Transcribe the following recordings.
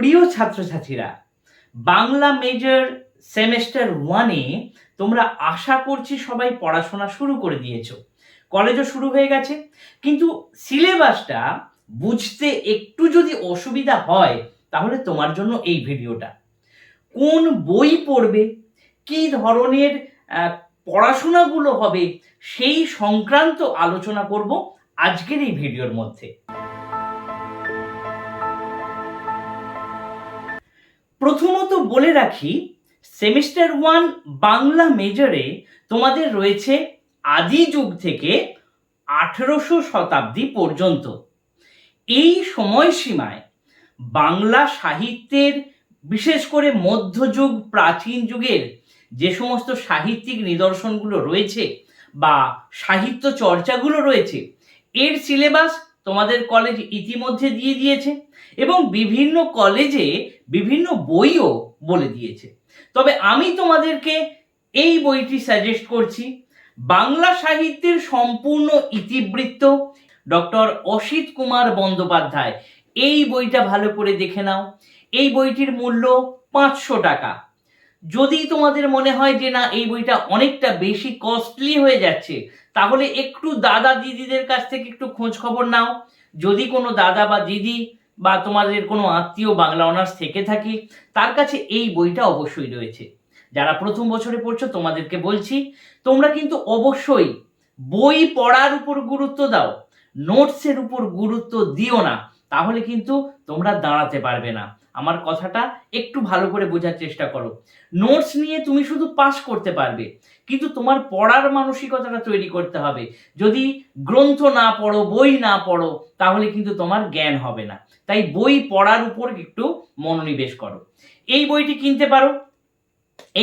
প্রিয় ছাত্রছাত্রীরা, Bangla major semester ওয়ানে তোমরা আশা করছি সবাই পড়াশোনা শুরু করে দিয়েছ। কলেজও শুরু হয়ে গেছে, কিন্তু সিলেবাসটা বুঝতে একটু যদি অসুবিধা হয়, তাহলে তোমার জন্য এই ভিডিওটা। কোন বই পড়বে, কি ধরনের পড়াশোনাগুলো হবে, সেই সংক্রান্ত আলোচনা করব আজকের এই ভিডিওর মধ্যে। বলে রাখি সেমিস্টার ওয়ান বাংলা মেজরে তোমাদের রয়েছে আদি যুগ থেকে আঠেরোশো শতাব্দী পর্যন্ত। এই সময়সীমায় বাংলা সাহিত্যের, বিশেষ করে মধ্যযুগ, প্রাচীন যুগের যে সমস্ত সাহিত্যিক নিদর্শনগুলো রয়েছে বা সাহিত্য চর্চাগুলো রয়েছে, এর সিলেবাস তোমাদের কলেজ ইতিমধ্যে দিয়ে দিয়েছে এবং বিভিন্ন কলেজে বিভিন্ন বইও বলে দিয়েছে। তবে আমি তোমাদেরকে এই বইটি সাজেস্ট করছি। বাংলা সাহিত্যের সম্পূর্ণ ইতিবৃত্ত ডক্টর অসিত কুমার বন্দ্যোপাধ্যায়। এই বইটা ভালো করে দেখে নাও। এই বইটির মূল্য পাঁচশো টাকা। যদি তোমাদের মনে হয় যে না, এই বইটা অনেকটা বেশি কস্টলি হয়ে যাচ্ছে, তাহলে একটু দাদা দিদিদের কাছ থেকে একটু খোঁজ খবর নাও। যদি কোনো দাদা বা দিদি বা তোমাদের কোনো আত্মীয় বাংলা অনার্স থেকে থাকে, তার কাছে এই বইটা অবশ্যই রয়েছে। যারা প্রথম বছরে পড়ছো, তোমাদেরকে বলছি, তোমরা কিন্তু অবশ্যই বই পড়ার উপর গুরুত্ব দাও নোটসের উপর গুরুত্ব দিও না, তাহলে কিন্তু তোমরা দাঁড়াতে পারবে না। আমার কথাটা একটু ভালো করে বোঝার চেষ্টা করো। নোটস নিয়ে তুমি শুধু পাস করতে পারবে, কিন্তু তোমার পড়ার মানসিকতাটা তৈরি করতে হবে। যদি গ্রন্থ না পড়ো, বই না পড়ো, তাহলে কিন্তু তোমার জ্ঞান হবে না। তাই বই পড়ার উপর একটু মনোনিবেশ করো। এই বইটি কিনতে পারো।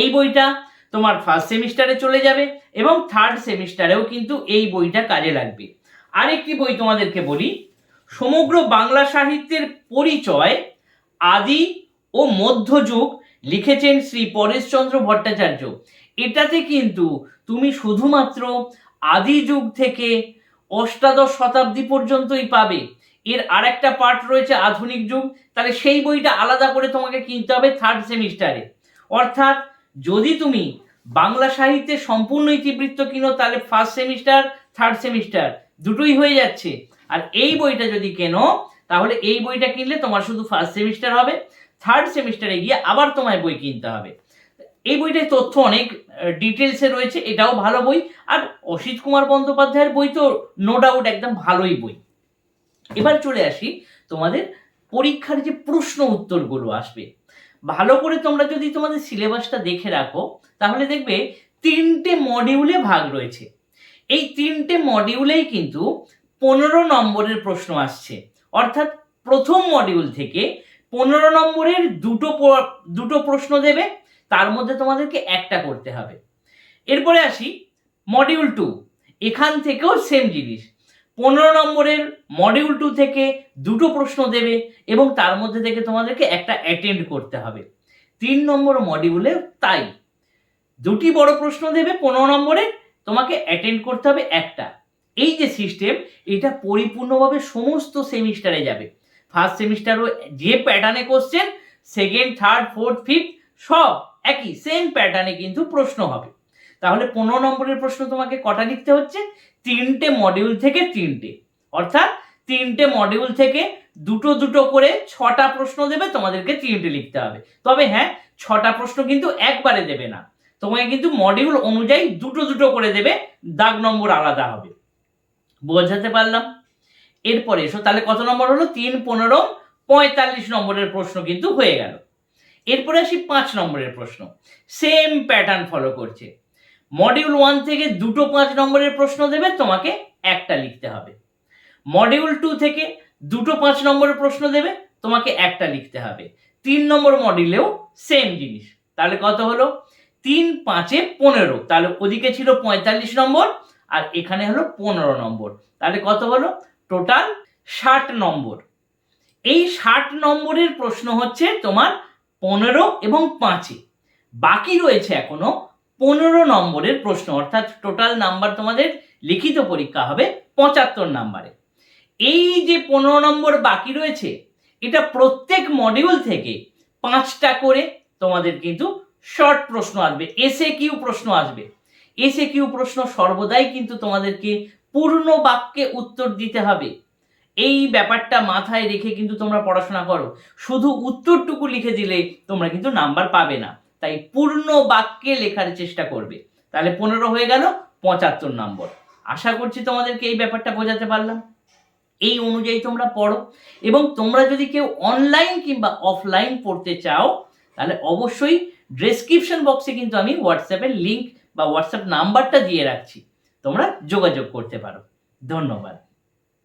এই বইটা তোমার ফার্স্ট সেমিস্টারে চলে যাবে এবং থার্ড সেমিস্টারেও কিন্তু এই বইটা কাজে লাগবে। আরেকটি বই তোমাদেরকে বলি, সমগ্র বাংলা সাহিত্যের পরিচয় আদি ও মধ্যযুগ লিখেছেন শ্রী পরেশচন্দ্র ভট্টাচার্য। এটাতে কিন্তু তুমি শুধুমাত্র আদি যুগ থেকে অষ্টাদশ শতাব্দী পর্যন্তই পাবে। এর আরেকটা পার্ট রয়েছে আধুনিক যুগ। তাহলে সেই বইটা আলাদা করে তোমাকে কিনতে হবে থার্ড সেমিস্টারে অর্থাৎ যদি তুমি বাংলা সাহিত্যে সম্পূর্ণ ইতিবৃত্ত কিনো, তাহলে ফার্স্ট সেমিস্টার থার্ড সেমিস্টার দুটোই হয়ে যাচ্ছে। আর এই বইটা যদি কেনো তাহলে এই বইটা কিনলে তোমার শুধু ফার্স্ট সেমিস্টার হবে থার্ড সেমিস্টারে গিয়ে আবার তোমায় বই কিনতে হবে। এই বইটার তথ্য অনেক ডিটেলসে রয়েছে, এটাও ভালো বই। আর অসিত কুমার বন্দ্যোপাধ্যায়ের বই তো নো ডাউট একদম ভালোই বই। এবার চলে আসি তোমাদের পরীক্ষার যে প্রশ্ন উত্তরগুলো আসবে। ভালো করে তোমরা যদি তোমাদের সিলেবাসটা দেখে রাখো, তাহলে দেখবে তিনটে মডিউলে ভাগ রয়েছে। এই তিনটে মডিউলেই কিন্তু পনেরো নম্বরের প্রশ্ন আসছে। অর্থাৎ প্রথম মডিউল থেকে পনেরো নম্বরের দুটো দুটো প্রশ্ন দেবে, তার মধ্যে তোমাদেরকে একটা করতে হবে। এরপরে আসি মডিউল টু এখান থেকেও সেম জিনিস। পনেরো নম্বরের মডিউল টু থেকে দুটো প্রশ্ন দেবে এবং তার মধ্যে থেকে তোমাদেরকে একটা অ্যাটেন্ড করতে হবে। তিন নম্বর মডিউলে তাই। দুটি বড় প্রশ্ন দেবে, পনেরো নম্বরে তোমাকে অ্যাটেন্ড করতে হবে একটা। এই যে সিস্টেম এটা পরিপূর্ণভাবে সমস্ত সেমিস্টারে যাবে। ফার্স্ট সেমিস্টারও যে প্যাটার্নে question second third fourth fifth সব একই সেম প্যাটার্নে কিন্তু প্রশ্ন হবে। তাহলে পনেরো নম্বরের প্রশ্ন তোমাকে কটা লিখতে হচ্ছে? তিনটে মডিউল থেকে তিনটে। অর্থাৎ তিনটে মডিউল থেকে দুটো দুটো করে ছটা প্রশ্ন দেবে, তোমাদেরকে তিনটে লিখতে হবে। তবে হ্যাঁ ছটা প্রশ্ন কিন্তু একবারে দেবে না। তোমাকে কিন্তু মডিউল অনুযায়ী দুটো দুটো করে দেবে, দাগ নম্বর আলাদা হবে। বোঝাতে পারলাম। এরপরে এসো, তাহলে কত নম্বর হলো? তিন, পনেরো, পঁয়তাল্লিশ নম্বরের প্রশ্ন কিন্তু হয়ে গেল। এরপরে আসি পাঁচ নম্বরের প্রশ্ন। সেম প্যাটার্ন ফলো করছে। মডিউল ওয়ান থেকে দুটো পাঁচ নম্বরের প্রশ্ন দেবে, তোমাকে একটা লিখতে হবে। মডিউল টু থেকে দুটো পাঁচ নম্বরের প্রশ্ন দেবে, তোমাকে একটা লিখতে হবে। তিন নম্বর মডিউলেও সেম জিনিস। তাহলে কত হলো? তিন, পাঁচে পনেরো। তাহলে ওদিকে ছিল পঁয়তাল্লিশ নম্বর আর এখানে হলো পনেরো নম্বর। তাহলে কত হলো টোটাল ষাট নম্বর। এই ষাট নম্বরের প্রশ্ন হচ্ছে তোমার পনেরো এবং পাঁচে। বাকি রয়েছে এখনও পনেরো নম্বরের প্রশ্ন, অর্থাৎ টোটাল নাম্বার তোমাদের লিখিত পরীক্ষা হবে পঁচাত্তর নাম্বারে। এই যে পনেরো নম্বর বাকি রয়েছে, এটা প্রত্যেক মডিউল থেকে পাঁচটা করে তোমাদের কিন্তু শর্ট প্রশ্ন আসবে এসে কিউ প্রশ্ন আসবে। এসে কিউ প্রশ্ন সর্বদাই কিন্তু তোমাদেরকে পূর্ণ বাক্যে উত্তর দিতে হবে। এই ব্যাপারটা মাথায় রেখে কিন্তু তোমরা পড়াশোনা করো। শুধু উত্তরটুকু লিখে দিলে তোমরা কিন্তু নাম্বার পাবে না। তাই পূর্ণ বাক্যে লেখার চেষ্টা করবে। তাহলে পনেরো হয়ে গেল, পঁচাত্তর নম্বর। আশা করছি তোমাদেরকে এই ব্যাপারটা বোঝাতে পারলাম। এই অনুযায়ী তোমরা পড়ো। এবং তোমরা যদি কেউ অনলাইন কিংবা অফলাইন পড়তে চাও, তাহলে অবশ্যই ডেসক্রিপশন বক্সে কিন্তু আমি হোয়াটসঅ্যাপের লিংক বা হোয়াটসঅ্যাপ নাম্বারটা দিয়ে রাখছি। তোমরা যোগাযোগ করতে পারো। ধন্যবাদ।